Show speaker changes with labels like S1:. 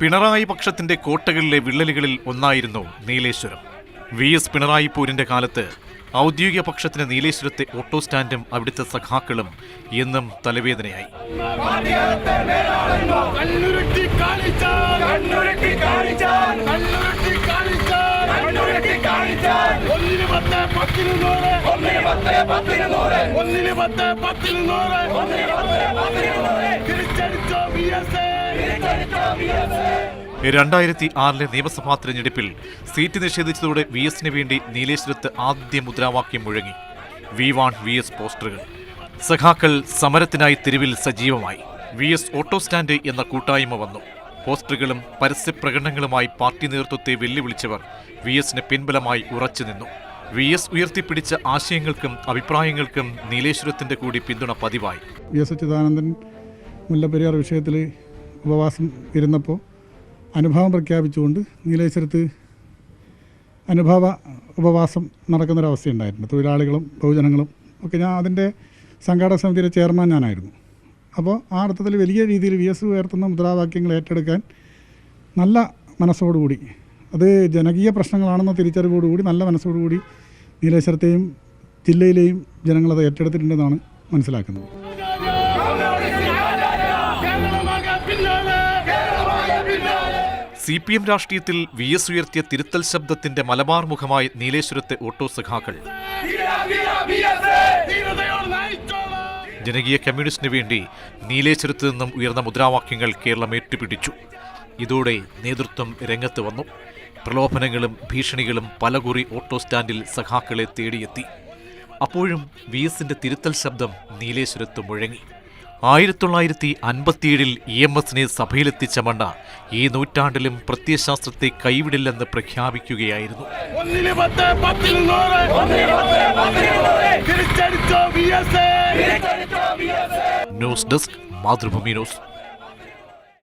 S1: പിണറായി പക്ഷത്തിന്റെ കോട്ടകളിലെ വിള്ളലുകളിൽ ഒന്നായിരുന്നു നീലേശ്വരം. വി എസ് പിണറായി പൂരിന്റെ കാലത്ത് ഔദ്യോഗിക പക്ഷത്തിന് നീലേശ്വരത്തെ ഓട്ടോ സ്റ്റാൻഡും അവിടുത്തെ സഖാക്കളും എന്നും തലവേദനയായി.
S2: ഒന്നിന് പത്ത് പത്തിന് നൂറ് ഒന്നിന് പത്ത് പത്തിന് നൂറ്
S1: രണ്ടായിരത്തി ആറിലെ നിയമസഭാ തിരഞ്ഞെടുപ്പിൽ സീറ്റ് നിഷേധിച്ചതോടെ വി എസിന് വേണ്ടി നീലേശ്വരത്ത് ആദ്യ മുദ്രാവാക്യം മുഴങ്ങി. വി വാൺ വി എസ് പോസ്റ്ററുകൾ. സഖാക്കൾ സമരത്തിനായി തെരുവിൽ സജീവമായി. വി എസ് ഓട്ടോ സ്റ്റാൻഡ് എന്ന കൂട്ടായ്മ വന്നു. പോസ്റ്ററുകളും പരസ്യപ്രകടനങ്ങളുമായി പാർട്ടി നേതൃത്വത്തെ വെല്ലുവിളിച്ചവർ വി എസിന് പിൻബലമായി ഉറച്ചു നിന്നു. വി എസ് ഉയർത്തിപ്പിടിച്ച ആശയങ്ങൾക്കും അഭിപ്രായങ്ങൾക്കും നീലേശ്വരത്തിന്റെ കൂടി പിന്തുണ പതിവായി.
S3: വി എസ് അച്യുതാനന്ദൻ മുല്ലപ്പെരിയാർ വിഷയത്തിൽ ഉപവാസം ഇരുന്നപ്പോൾ അനുഭാവം പ്രഖ്യാപിച്ചുകൊണ്ട് നീലേശ്വരത്ത് അനുഭാവ ഉപവാസം നടക്കുന്നൊരവസ്ഥയുണ്ടായിട്ടുണ്ട് തൊഴിലാളികളും ബഹുജനങ്ങളും ഒക്കെ ഞാൻ അതിന്റെ സംഘാടക സമിതിയുടെ ചെയർമാൻ ഞാനായിരുന്നു അപ്പോൾ ആ അർത്ഥത്തിൽ വലിയ രീതിയിൽ വി എസ് ഉയർത്തുന്ന മുദ്രാവാക്യങ്ങൾ ഏറ്റെടുക്കാൻ നല്ല മനസ്സോടുകൂടി അത് ജനകീയ പ്രശ്നങ്ങളാണെന്ന തിരിച്ചറിവോടുകൂടി നല്ല മനസ്സോടുകൂടി നീലേശ്വരത്തെയും ജില്ലയിലെയും ജനങ്ങളത് ഏറ്റെടുത്തിട്ടുണ്ടെന്നാണ് മനസ്സിലാക്കുന്നത്
S1: സി പി എം രാഷ്ട്രീയത്തിൽ വി എസ് ഉയർത്തിയ തിരുത്തൽ ശബ്ദത്തിന്റെ മലബാർ മുഖമായി നീലേശ്വരത്തെ ഓട്ടോ സഖാക്കൾ. ജനകീയ കമ്മ്യൂണിസ്റ്റിന് വേണ്ടി നീലേശ്വരത്ത് നിന്നും ഉയർന്ന മുദ്രാവാക്യങ്ങൾ കേരളം ഏറ്റുപിടിച്ചു. ഇതോടെ നേതൃത്വം രംഗത്ത് വന്നു. പ്രലോഭനങ്ങളും ഭീഷണികളും പലകുറി ഓട്ടോ സ്റ്റാൻഡിൽ സഖാക്കളെ തേടിയെത്തി. അപ്പോഴും വി എസിന്റെ തിരുത്തൽ ശബ്ദം നീലേശ്വരത്ത് മുഴങ്ങി. ആയിരത്തി തൊള്ളായിരത്തി അൻപത്തിയേഴിൽ ഇ എം എസിനെ സഭയിലെത്തിച്ച മണ്ണ ഈ നൂറ്റാണ്ടിലും പ്രത്യയശാസ്ത്രത്തെ കൈവിടില്ലെന്ന് പ്രഖ്യാപിക്കുകയായിരുന്നു. News desk Mathrubhumi news.